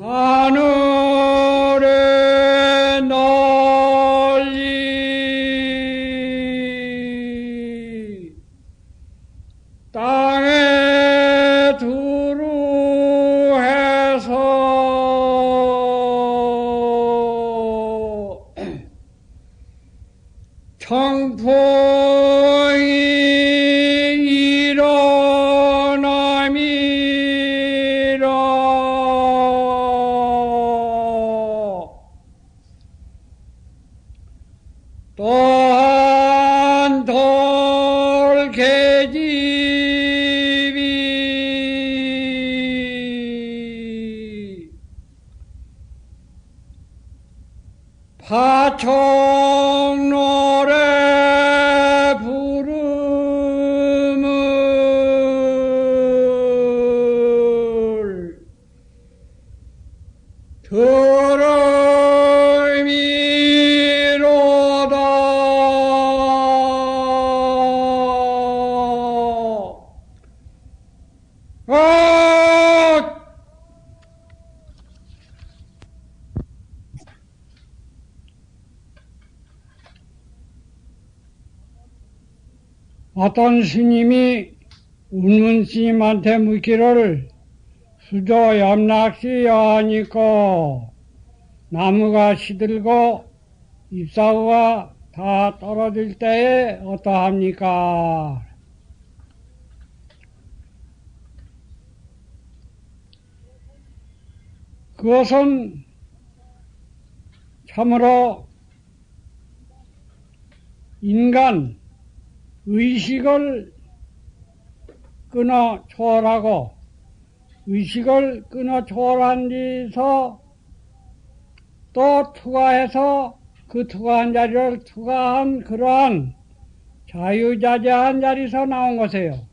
하 어떤 스님이 운문 스님한테 묻기를 수조 염락시 여하니까 나무가 시들고 잎사구가 다 떨어질 때에 어떠합니까? 그것은 참으로 인간 의식을 끊어 초월하고 의식을 끊어 초월한 데서 또 투과해서 그 투과한 자리를 투과한 그러한 자유자재한 자리에서 나온 것이에요.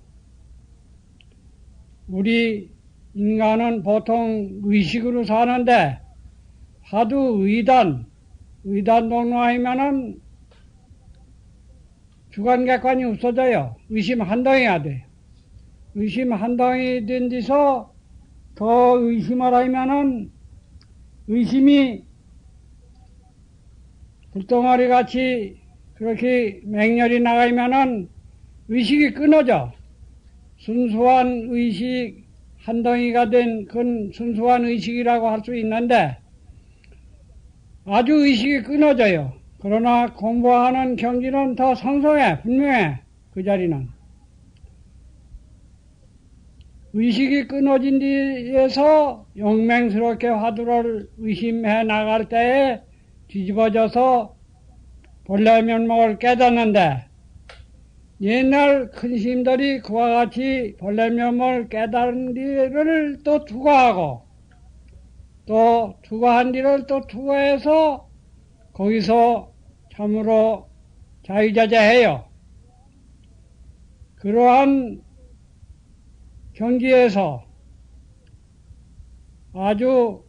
우리 인간은 보통 의식으로 사는데 하도 의단, 의단 동로하면은 주관객관이 없어져요. 의심 한 덩이가 돼요. 의심 한 덩이 된 데서 더 의심을 하면은 의심이 불덩어리 같이 그렇게 맹렬히 나가면은 의식이 끊어져. 순수한 의식 한 덩이가 된 그건 순수한 의식이라고 할 수 있는데 아주 의식이 끊어져요. 그러나 공부하는 경지는 더 성성해, 분명해, 그 자리는. 의식이 끊어진 뒤에서 용맹스럽게 화두를 의심해 나갈 때에 뒤집어져서 본래 면목을 깨닫는데 옛날 큰 스님들이 그와 같이 본래 면목을 깨달은 뒤를 또 투과하고 또 투과한 뒤를 또 투과해서 거기서 참으로 자유자재해요. 그러한 경지에서 아주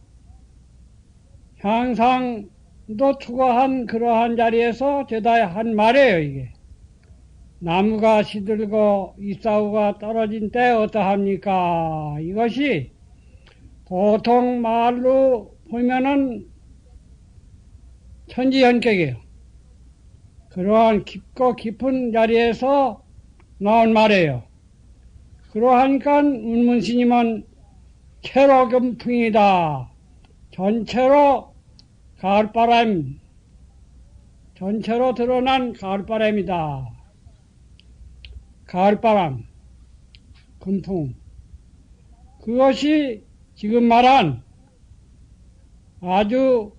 향상도 추구한 그러한 자리에서 제다 한 말이에요, 이게. 나무가 시들고 잎사구가 떨어진 때 어떠합니까? 이것이 보통 말로 보면은 천지연격이에요. 그러한 깊고 깊은 자리에서 나온 말이에요. 그러하니까 운문스님은 채로금풍이다. 전체로 가을바람, 전체로 드러난 가을바람이다. 가을바람, 금풍. 그것이 지금 말한 아주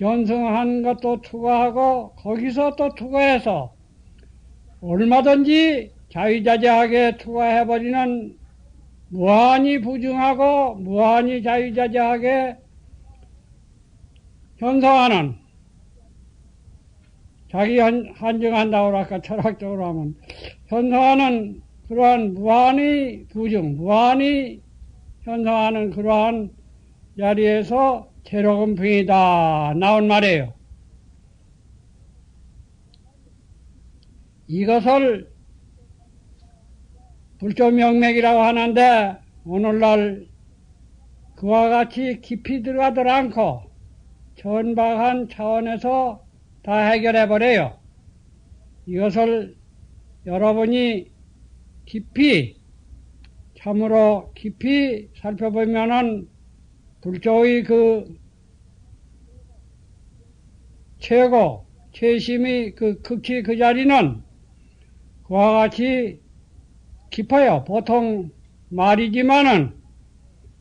견성한 것도 투과하고 거기서 또 투과해서 얼마든지 자유자재하게 투과해버리는 무한히 부증하고 무한히 자유자재하게 현성하는 자기 한, 한정한다고 할까? 철학적으로 하면 현성하는 그러한 무한히 부증, 무한히 현성하는 그러한 자리에서 제로금풍이다 나온 말이에요. 이것을 불조명맥이라고 하는데 오늘날 그와 같이 깊이 들어가들 않고 전박한 차원에서 다 해결해 버려요. 이것을 여러분이 깊이 참으로 깊이 살펴보면은 불조의 그 최고 최심의 그 극치 그 자리는 그와 같이 깊어요. 보통 말이지만은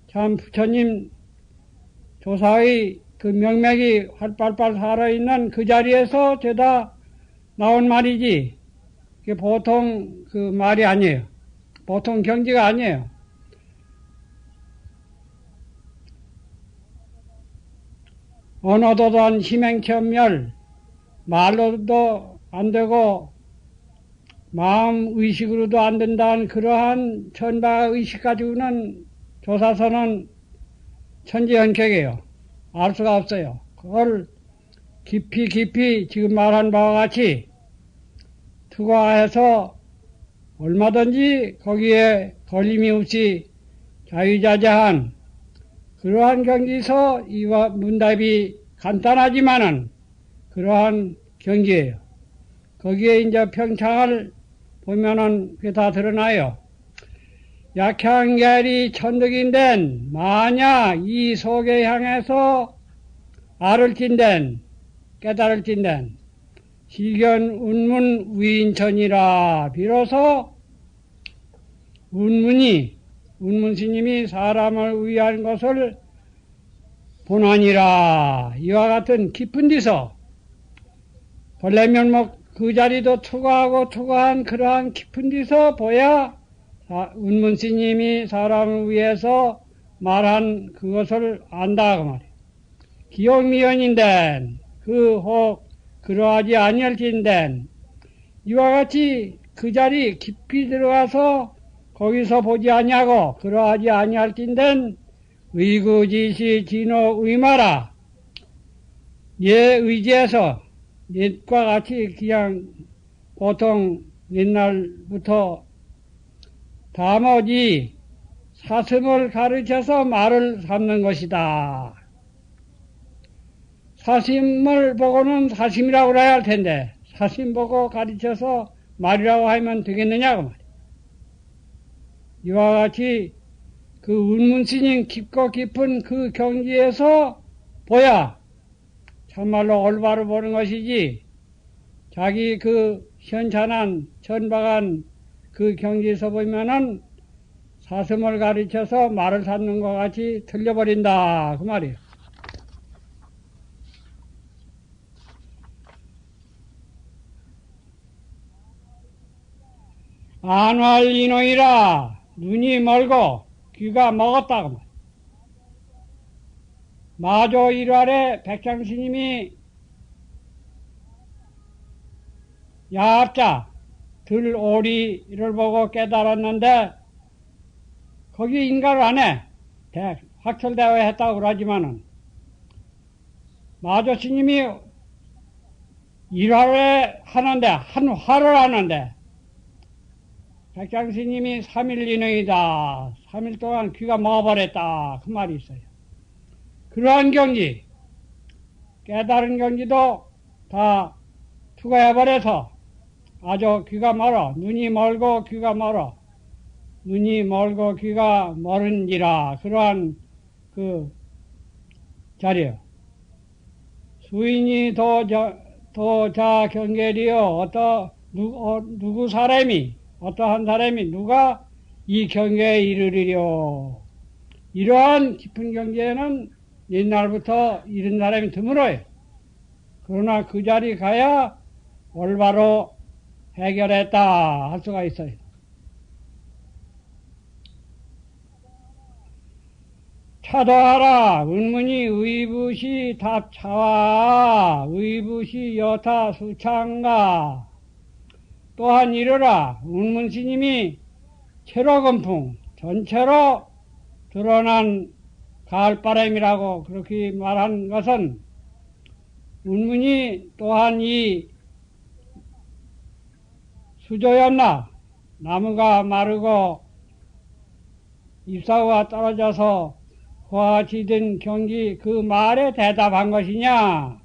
참 부처님 조사의 그 명맥이 활발발 살아있는 그 자리에서 죄다 나온 말이지. 보통 그 말이 아니에요. 보통 경지가 아니에요. 언어도단 희맹천멸 말로도 안 되고 마음 의식으로도 안 된다는 그러한 천바 의식 가지고는 조사서는 천지연격이에요. 알 수가 없어요. 그걸 깊이 깊이 지금 말한 바와 같이 투과해서 얼마든지 거기에 걸림이 없이 자유자재한 그러한 경지서 이와 문답이 간단하지만은 그러한 경지예요. 거기에 이제 평창을 보면은 그게 다 드러나요. 약향결이 천득인된 만약 이 속에 향해서 알을 찐된 깨달을 찐된 시견 운문 위인천이라 비로소 운문이 운문 스님이 사람을 위한 것을 본하니라 이와 같은 깊은 데서 본래 면목 그 자리도 투과하고 투과한 그러한 깊은 데서 보야 운문 스님이 사람을 위해서 말한 그것을 안다 그 말이에요. 기억미연인데 그혹 그러하지 아니할진된 이와 같이 그 자리 깊이 들어가서 거기서 보지 아니하고 그러하지 아니할진된 의구지시 진호 의마라 예 의지에서 옛과 같이 그냥 보통 옛날부터 다머지 사슴을 가르쳐서 말을 삼는 것이다. 사심을 보고는 사심이라고 그래야 할 텐데 사심 보고 가르쳐서 말이라고 하면 되겠느냐고 말 이와 같이 그 운문스님 깊고 깊은 그 경지에서 보야 참말로 올바로 보는 것이지 자기 그 현찬한 천박한 그 경지에서 보면은 사슴을 가르쳐서 말을 찾는 것 같이 틀려버린다 그 말이에요. 안활인호이라 눈이 멀고 귀가 먹었다고 말. 마조 일활에 백장스님이 야합자 들오리를 보고 깨달았는데 거기 인가를 안 해. 확철대회 했다고 그러지만은 마조 스님이 일화를 하는데 한 화를 하는데 백장스님이 3일 이내이다. 3일 동안 귀가 먹어버렸다. 그 말이 있어요. 그러한 경지, 깨달은 경지도 다 투과해버려서 아주 귀가 멀어. 눈이 멀고 귀가 멀어. 눈이 멀고 귀가 멀은지라 그러한 그 자리요. 수인이 도자 경계리요. 어떠 누, 어, 누구 사람이 어떠한 사람이 누가 이 경계에 이르리려. 이러한 깊은 경계에는 옛날부터 이런 사람이 드물어요. 그러나 그 자리 가야 올바로 해결했다 할 수가 있어요. 차도하라 은문이 의부시 답차와 의부시 여타 수창가 또한 이르라 운문스님이 체로건풍 전체로 드러난 가을바람이라고 그렇게 말한 것은 운문이 또한 이 수조였나 나무가 마르고 잎사구가 떨어져서 그와 같이 된 경기 그 말에 대답한 것이냐?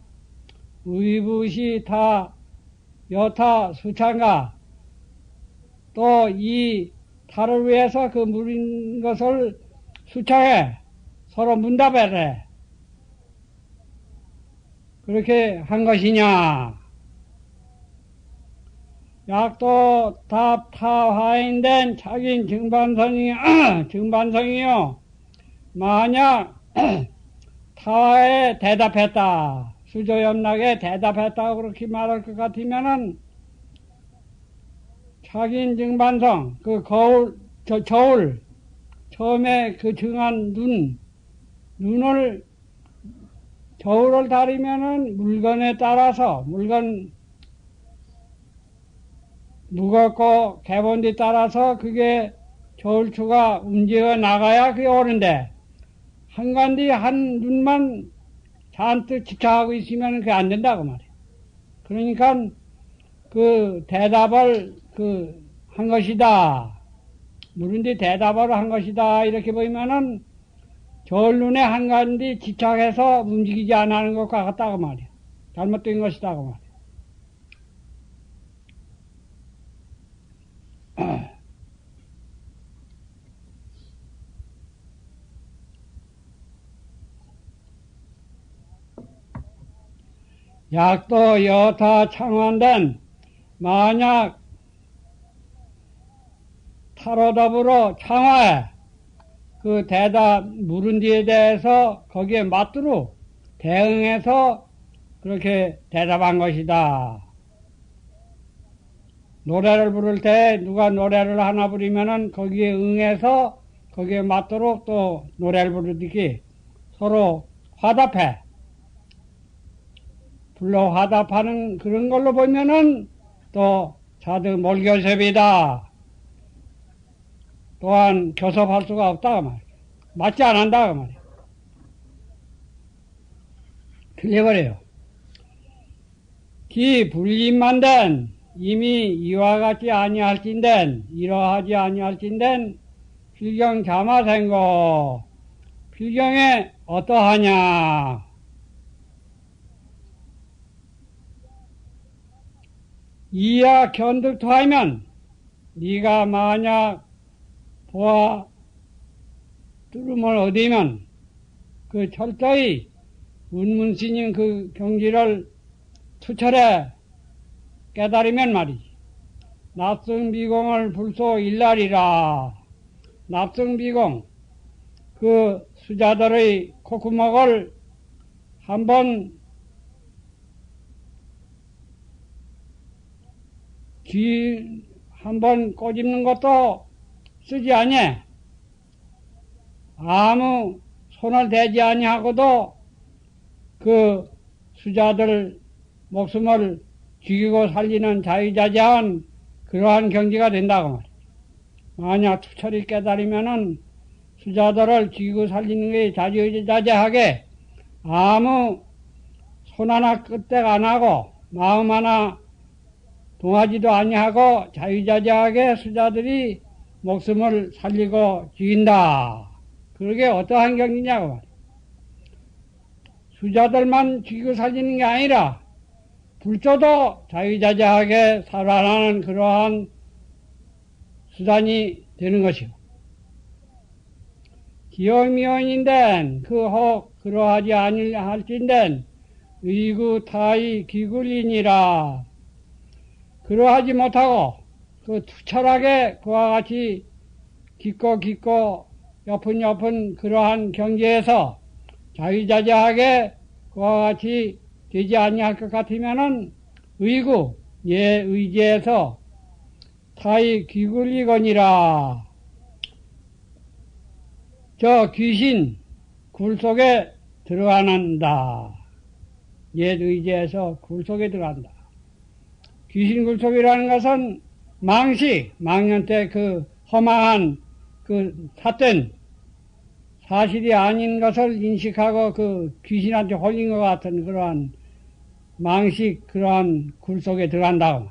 의붓이 다 여타 수창가 또 이 탈을 위해서 그 물인 것을 수차해 서로 문답해래. 그렇게 한 것이냐? 약도 답타화인된 자긴 증반성이, 증반성이요. 만약 타화에 대답했다. 수조염락에 대답했다고 그렇게 말할 것 같으면은 자긴 증반성, 그 거울, 저, 저울, 처음에 그 증한 눈, 눈을, 저울을 다리면은 물건에 따라서, 물건 무겁고 개본에 따라서 그게 저울추가 움직여 나가야 그게 옳은데, 한간뒤 한 눈만 잔뜩 집착하고 있으면 그게 안 된다고 말이야. 그러니까 그 대답을 그 한 것이다. 물은데 대답을 한 것이다. 이렇게 보이면은 저울 눈에 한간뒤 집착해서 움직이지 않는 것과 같다고 말이야. 잘못된 것이다 고 말이야. 약도 여타 창원된 만약 타로답으로 창화해 그 대답 물은 뒤에 대해서 거기에 맞도록 대응해서 그렇게 대답한 것이다. 노래를 부를 때 누가 노래를 하나 부리면은 거기에 응해서 거기에 맞도록 또 노래를 부르듯이 서로 화답해. 불러 화답하는 그런 걸로 보면은 또 자드 몰교섭이다. 또한 교섭할 수가 없다. 그 말이야. 맞지 않는다. 그 말이야. 틀려버려요. 기 불림만된 이미 이와 같이 아니할진된 이러하지 아니할진된 필경 자마생고 필경에 어떠하냐 이야 견득토하면 네가 만약 보아 뚫음을 얻으면 그 철저히 운문스님 그 경지를 투철해 깨달으면 말이지. 납승비공을 불소 일날이라. 납승비공, 그 수자들의 콧구멍을 한번 귀 한 번 꼬집는 것도 쓰지 아니. 아무 손을 대지 아니하고도 그 수자들 목숨을 죽이고 살리는 자유자재한 그러한 경지가 된다고 말이야. 만약 투철이 깨달으면은 수자들을 죽이고 살리는 게 자유자재하게 아무 손 하나 끄떡 안 하고 마음 하나 동하지도 아니하고 자유자재하게 수자들이 목숨을 살리고 죽인다. 그게 어떠한 경지냐고 말이야. 수자들만 죽이고 살리는 게 아니라 불조도 자유자재하게 살아나는 그러한 수단이 되는 것이고 기어미원인된 그혹 그러하지 아니할진된 의구 타의 기굴이니라 그러하지 못하고 그 투철하게 그와 같이 깊고 깊고 옆은 옆은 그러한 경계에서 자유자재하게 그와 같이 되지 아니할 것 같으면은 의구 예 의지에서 타의 귀굴리거니라. 저 귀신 굴 속에 들어가는다. 옛 의지에서 굴 속에 들어간다 귀신 굴 속이라는 것은 망시 망년 때 그 허망한 그 삿된 사실이 아닌 것을 인식하고 그 귀신한테 홀린 것 같은 그러한 망식 그러한 굴 속에 들어간다고.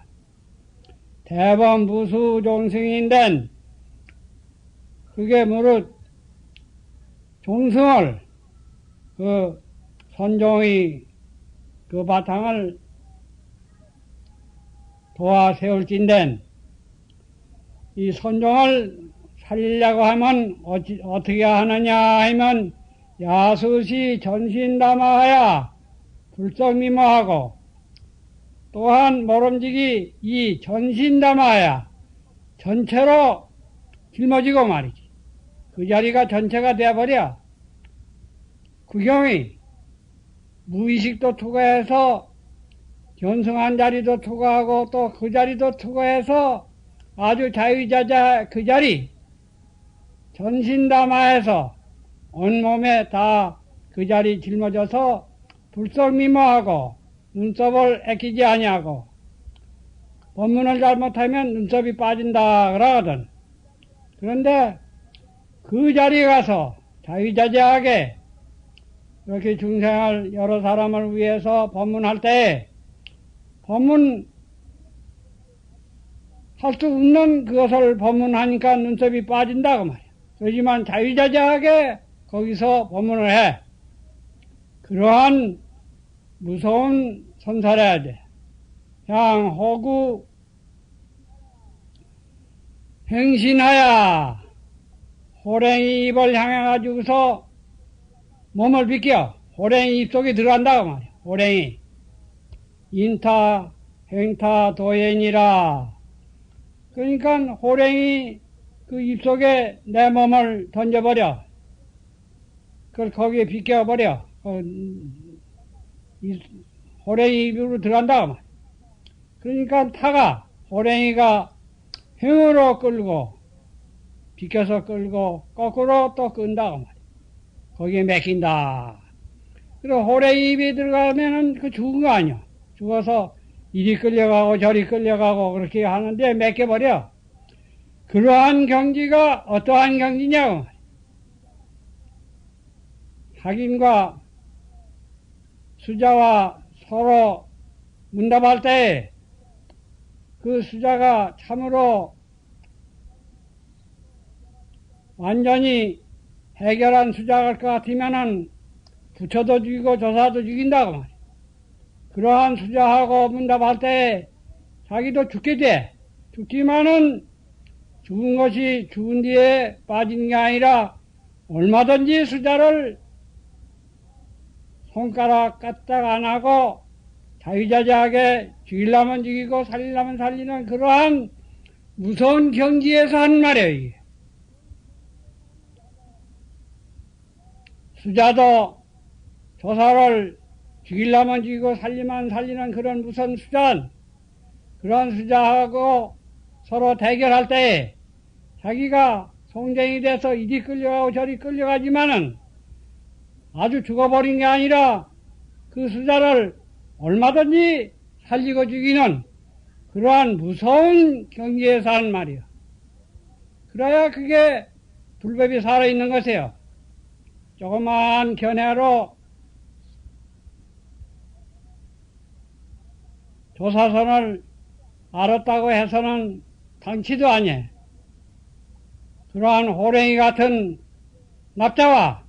대범 무수 종생인된 그게 무릇 종승을 그 선종의 그 바탕을 도와 세울진된 이 선종을 살리려고 하면 어찌, 어떻게 하느냐 하면 야수시 전신 담아야 불성미모하고 또한 모름지기 이 전신 담아야 전체로 짊어지고 말이지. 그 자리가 전체가 되어버려. 구경이 무의식도 투과해서 견성한 자리도 투과하고 또 그 자리도 투과해서 아주 자유자자 그 자리 전신담화해서 온몸에 다 그 자리 짊어져서 불성미모하고 눈썹을 애끼지 아니하고 법문을 잘못하면 눈썹이 빠진다 그러거든. 그런데 그 자리에 가서 자유자재하게 이렇게 중생을 여러 사람을 위해서 법문할 때 법문 할 수 없는 그것을 법문하니까 눈썹이 빠진다고 말이야. 그렇지만 자유자재하게 거기서 법문을 해. 그러한 무서운 선사해야 돼. 향 호구 행신하야 호랭이 입을 향해 가지고서 몸을 비껴 호랭이 입속에 들어간다고 말이야. 호랭이 인타 행타 도연이라 그러니까 호랭이 그 입속에 내 몸을 던져버려. 그걸 거기에 비껴버려. 어, 호랭이 입으로 들어간다고 말이야. 그러니까 타가 호랭이가 행으로 끌고 비켜서 끌고 거꾸로 또 끈다고 말이야. 거기에 맥힌다. 그리고 호랭이 입에 들어가면은 그 죽은 거 아니야. 죽어서 이리 끌려가고 저리 끌려가고 그렇게 하는데 맥혀버려. 그러한 경지가 어떠한 경지냐고. 학인과 수자와 서로 문답할 때 그 수자가 참으로 완전히 해결한 수자일 것 같으면은 부처도 죽이고 조사도 죽인다고 말이야. 그러한 수자하고 문답할 때 자기도 죽게 돼. 죽지만은 죽은 것이 죽은 뒤에 빠진 게 아니라 얼마든지 수자를 손가락 까딱 안 하고 자유자재하게 죽이려면 죽이고 살리려면 살리는 그러한 무서운 경지에서 한 말이에요. 수자도 조사를 죽이려면 죽이고 살리면 살리는 그런 무서운 수잔, 그런 수자하고 서로 대결할 때 자기가 송쟁이 돼서 이리 끌려가고 저리 끌려가지만은 아주 죽어버린 게 아니라 그 수자를 얼마든지 살리고 죽이는 그러한 무서운 경지에 사는 말이요. 그래야 그게 불법이 살아있는 것이에요. 조그마한 견해로 조사선을 알았다고 해서는 당치도 아니에 그러한 호랭이 같은 납자와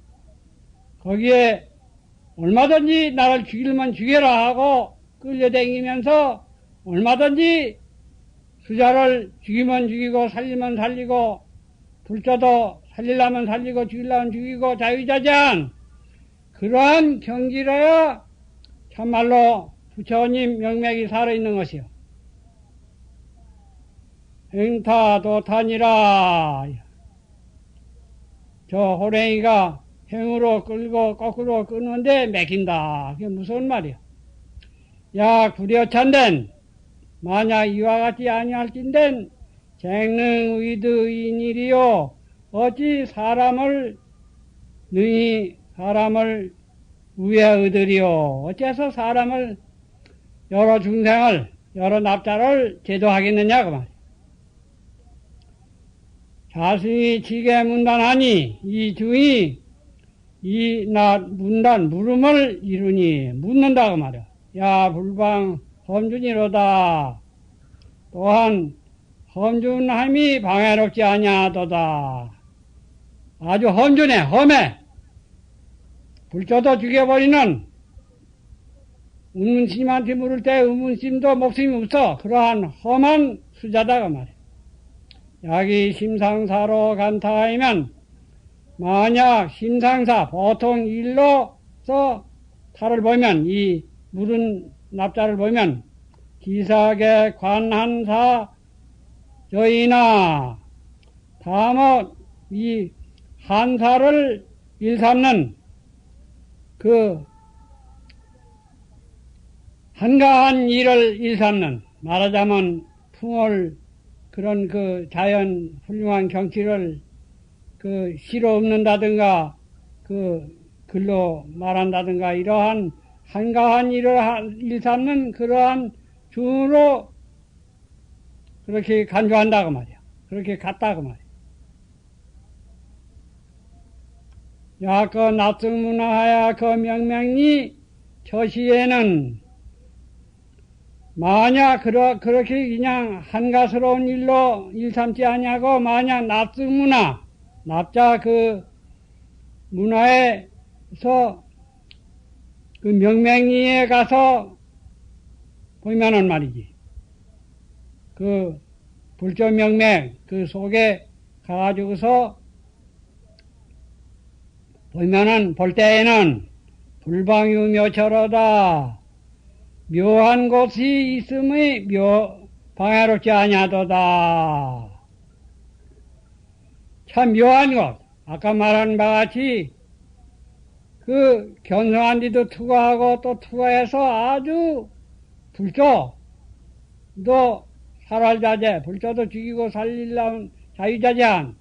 거기에 얼마든지 나를 죽일만 죽여라 하고 끌려다니면서 얼마든지 수자를 죽이면 죽이고 살리면 살리고 불자도 살리려면 살리고 죽이려면 죽이고 자유자재한 그러한 경지라야 참말로 부처님 명맥이 살아있는 것이요. 행타도탄이라 저 호랭이가 행으로 끌고 거꾸로 끊는데 맥힌다. 그게 무슨 말이야? 야 구려찬된 만약 이와 같이 아니할진된 쟁능 위드인일이요 어찌 사람을 능히 사람을 우애의들이요 어째서 사람을 여러 중생을 여러 납자를 제도하겠느냐 그 말. 자신이 지게 문단하니 이 중이 이 나 문단 물음을 이루니 묻는다 그 말이야. 야 불방 험준이로다. 또한 험준함이 방해롭지 아니하도다. 아주 험준해 험해 불조도 죽여버리는 운문스님한테 물을 때 운문스님도 목숨이 없어. 그러한 험한 수자다가 말이야. 약이 심상사로 간타하면 만약 심상사 보통 일로서 탈을 보면 이 물은 납자를 보면 기사계 관한사 저희나 다음은 이 한사를 일삼는 그 한가한 일을 일삼는 말하자면 풍월 그런 그 자연 훌륭한 경치를 그 시로 없는다든가 그 글로 말한다든가 이러한 한가한 일을 일삼는 그러한 중으로 그렇게 간주한다고 말이야. 그렇게 갔다고 말이야. 야, 그 납승문화하야 그 명명이 저 시에는 만약 그러, 그렇게 그냥 한가스러운 일로 일삼지 아니하고 만약 납승문화 납자 그 문화에서 그 명명리에 가서 보면은 말이지. 그 불조 명명 그 속에 가가지고서 보면은 볼 때에는 불방유묘 절어다 묘한 곳이 있음의 묘 방해롭지 아니하도다. 참 묘한 곳. 아까 말한 바와 같이 그 견성한 데도 투과하고 또 투과해서 아주 불조 또 살활자재 불조도 죽이고 살리려면 자유자재한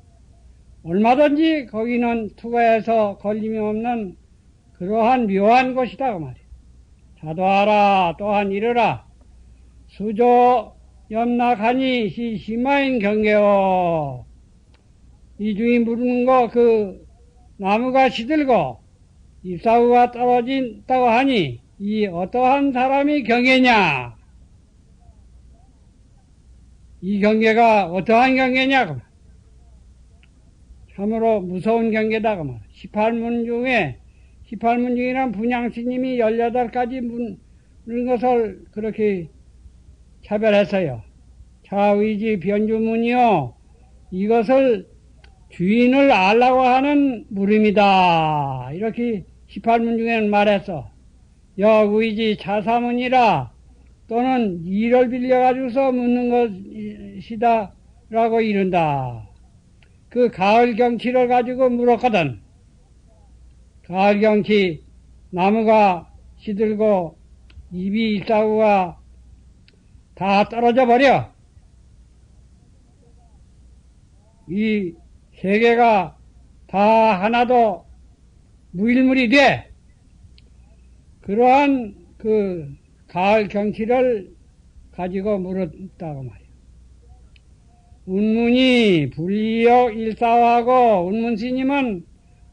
얼마든지 거기는 투과해서 걸림이 없는 그러한 묘한 곳이다 그 말이야. 자도하라 또한 이르라. 수조 염락하니 시심하인 경계요. 이 중에 물는 거그 나무가 시들고 잎사구가 떨어진다고 하니 이 어떠한 사람이 경계냐? 이 경계가 어떠한 경계냐 참으로 무서운 경계다 그 말. 18문 중에 18문 중이란 분양스님이 18가지 문, 는 것을 그렇게 차별했어요. 자의지 변주문이요. 이것을 주인을 알라고 하는 물음이다. 이렇게 18문 중에는 말했어. 여의지 자사문이라 또는 일을 빌려가지고서 묻는 것이다. 라고 이른다. 그 가을 경치를 가지고 물었거든. 가을 경치, 나무가 시들고 입이 싸우가 다 떨어져 버려. 이 세계가 다 하나도 무일물이 돼. 그러한 그 가을 경치를 가지고 물었다고 말이야. 운문이 불리역 일사하고 운문스님은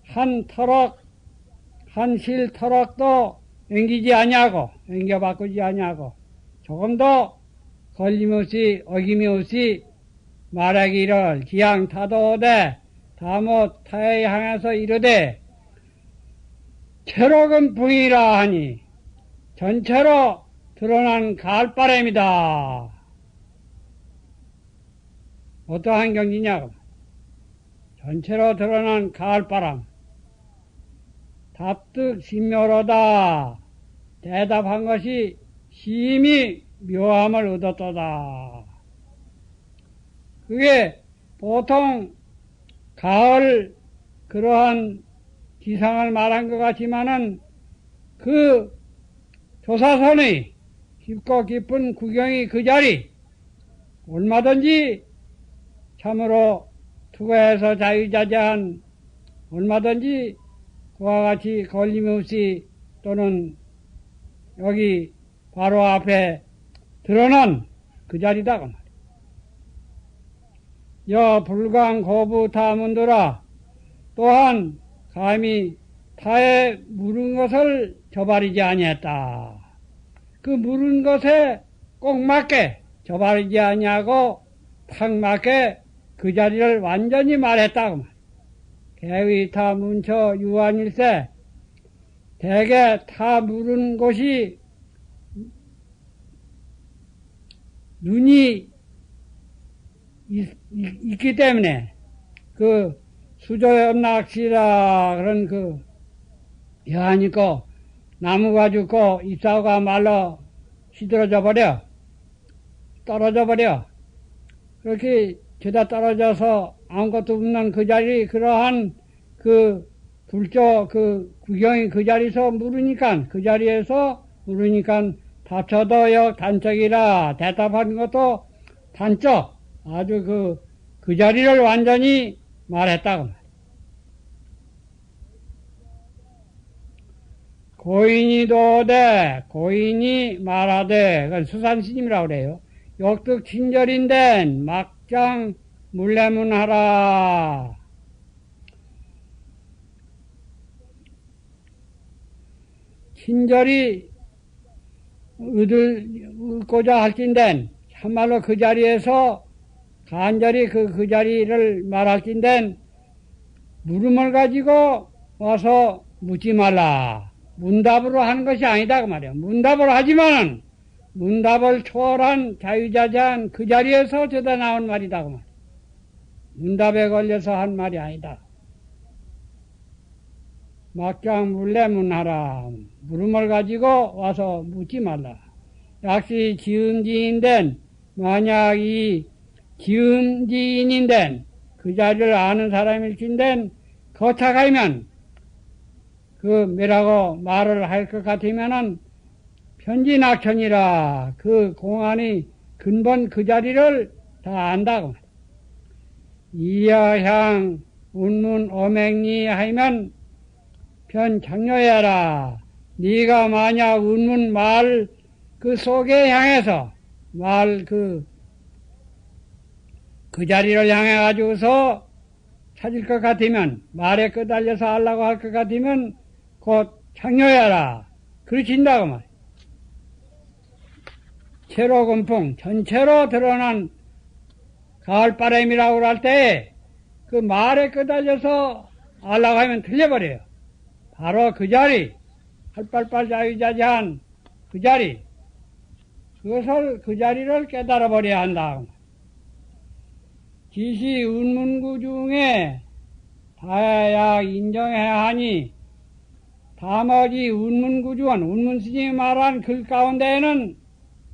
한 터럭, 한실 터럭도 앵기지 아니하고, 앵겨 바꾸지 아니하고, 조금도 걸림없이, 어김이 없이 말하기를 기양 타도되 다못 타에 향해서 이르되 체록은 붕이라 하니 전체로 드러난 가을바람이다. 어떠한 경지냐고. 전체로 드러난 가을바람. 답득 신묘로다. 대답한 것이 심히 묘함을 얻었도다. 그게 보통 가을 그러한 기상을 말한 것 같지만은 그 조사선의 깊고 깊은 구경이 그 자리 얼마든지 참으로 투과해서 자유자재한 얼마든지 그와 같이 걸림없이 또는 여기 바로 앞에 드러난 그 자리다 그 말이야. 여 불강 고부 타문도라 또한 감히 타에 물은 것을 저바리지 아니했다. 그 물은 것에 꼭 맞게 저바리지 아니하고 탁 맞게 그 자리를 완전히 말했다 고 말. 개위타 문처 유한일세 대개 타 물은 곳이 눈이 있, 기 때문에 그 수조염 낚시라 그런 그 여하니까 나무 가지고 잎사가 말라 시들어져 버려 떨어져 버려 그렇게 저다 떨어져서 아무것도 없는 그 자리 그러한 그 불조 그 구경이 그 자리에서 물으니까 그 자리에서 물으니까 다쳐도 역 단적이라 대답하는 것도 단적 아주 그, 그 자리를 완전히 말했다고 고인이 도되 고인이 말하되 그건 수산스님이라고 그래요. 역득 친절인데 막 장 물레문하라. 친절이 얻고자 할진된 참말로 그 자리에서 간절히 그, 그 자리를 말할 진된 물음을 가지고 와서 묻지 말라. 문답으로 하는 것이 아니다 그 말이야. 문답을 하지만 문답을 초월한 자유자재한 그 자리에서 저다 나온 말이다 그 말이야. 문답에 걸려서 한 말이 아니다. 막장 물레문하라. 물음을 가지고 와서 묻지 말라. 역시 지음지인된 만약 이 지음지인인된 그 자리를 아는 사람일진된 거쳐가면 그 뭐라고 말을 할 것 같으면은 편지낙천이라 그 공안이 근본 그 자리를 다 안다고 이하향 운문 어맹리 하면 편장려해라. 네가 만약 운문 말 그 속에 향해서 말 그, 그 자리를 향해 가지고서 찾을 것 같으면 말에 끄달려서 하려고 할 것 같으면 곧 장려해라. 그러신다고 말. 채로금풍 전체로 드러난 가을바람이라고 할 때 그 말에 하려고 하면 틀려버려요. 바로 그 자리, 활발발 자유자재한 그 자리, 그것을, 그 자리를 깨달아 버려야 한다. 지시 운문구 중에 다야 인정해야 하니, 다머지 운문구주원, 운문스님이 말한 글 가운데에는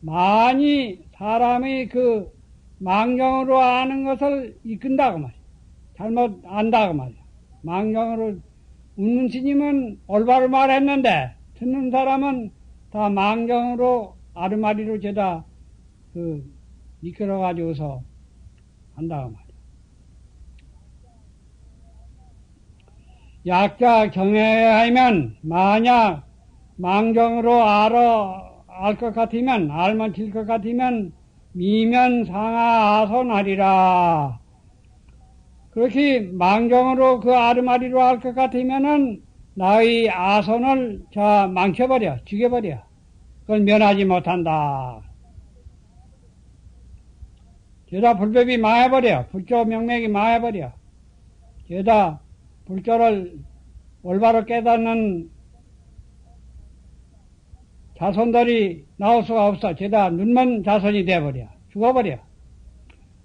많이 사람의 그 망정으로 아는 것을 이끈다고 말이야. 잘못 안다고 말이야. 망정으로 웃는 스님은 올바로 말했는데 듣는 사람은 다 망정으로 아르마리로 죄다 그 이끌어 가지고서 한다고 말이야. 약자 경외하면 만약 망정으로 알아 알 것 같으면 알면 될것 같으면 미면 상하 아선하리라. 그렇게 망정으로 그 아르마리로 할 것 같으면은 나의 아선을 자 망쳐버려, 죽여버려. 그걸 면하지 못한다. 죄다 불법이 망해버려. 불조 명맥이 망해버려. 죄다 불조를 올바로 깨닫는 자손들이 나올 수가 없어. 죄다 눈먼 자손이 돼버려. 죽어버려.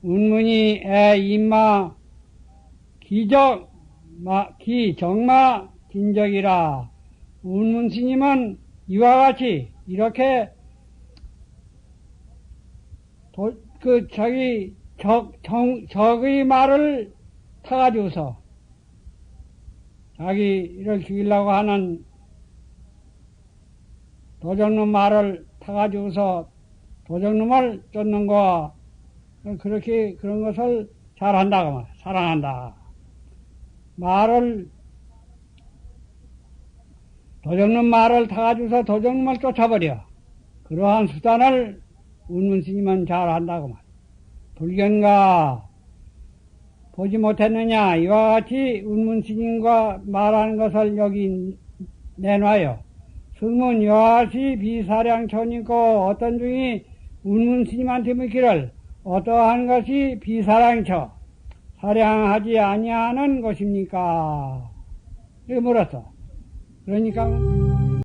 운문이 애, 임마, 기적, 마, 기, 정마, 진적이라. 운문 스님은 이와 같이 이렇게 도, 그 자기 적, 정, 적의 말을 타가지고서 자기를 죽이려고 하는 도적놈 말을 타가지고서 도적놈을 쫓는 거 그렇게 그런 것을 잘한다고 말 사랑한다. 말을 도적놈 말을 타가지고서 도적놈을 쫓아버려. 그러한 수단을 운문스님은 잘 한다고 말. 불견가 보지 못했느냐 이와 같이 운문스님과 말하는 것을 여기 내놔요. 승문 이와 같이 비사량처니고 어떤 중이 운문 스님한테 묻기를 어떠한 것이 비사량처 사량하지 아니하는 것입니까? 이렇게 물었어. 그러니까